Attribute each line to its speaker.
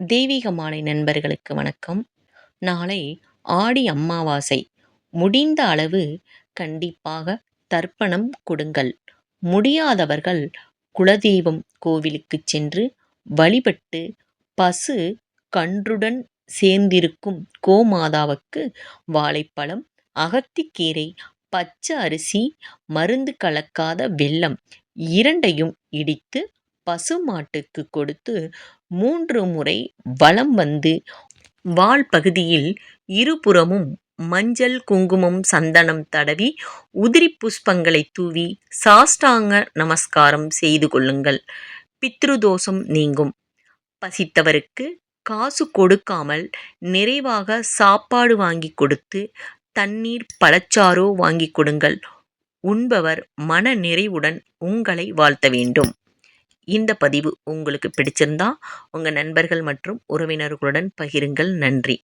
Speaker 1: தெய்வீக மாலை நண்பர்களுக்கு வணக்கம். நாளை ஆடி அமாவாசை. முடிந்த அளவு கண்டிப்பாக தர்ப்பணம் கொடுங்கள். முடியாதவர்கள் குலதெய்வம் கோவிலுக்கு சென்று வழிபட்டு பசு கன்றுடன் சேர்ந்திருக்கும் கோமாதாவுக்கு வாழைப்பழம் அகத்திக்கீரை பச்சை அரிசி மருந்து கலக்காத வெல்லம் இரண்டையும் இடித்து பசுமாட்டுக்கு கொடுத்து மூன்று முறை வலம் வந்து வால் பகுதியில் இருபுறமும் மஞ்சள் குங்குமம் சந்தனம் தடவி உதிரி புஷ்பங்களை தூவி சாஷ்டாங்க நமஸ்காரம் செய்து கொள்ளுங்கள். பித்ருதோஷம் நீங்கும். பசித்தவருக்கு காசு கொடுக்காமல் நிறைவாக சாப்பாடு வாங்கி கொடுத்து தண்ணீர் பழச்சாரோ வாங்கி கொடுங்கள். உண்பவர் மன நிறைவுடன் உங்களை வாழ்த்த வேண்டும். இந்த பதிவு உங்களுக்கு பிடிச்சிருந்தா உங்கள் நண்பர்கள் மற்றும் உறவினர்களுடன் பகிருங்கள். நன்றி.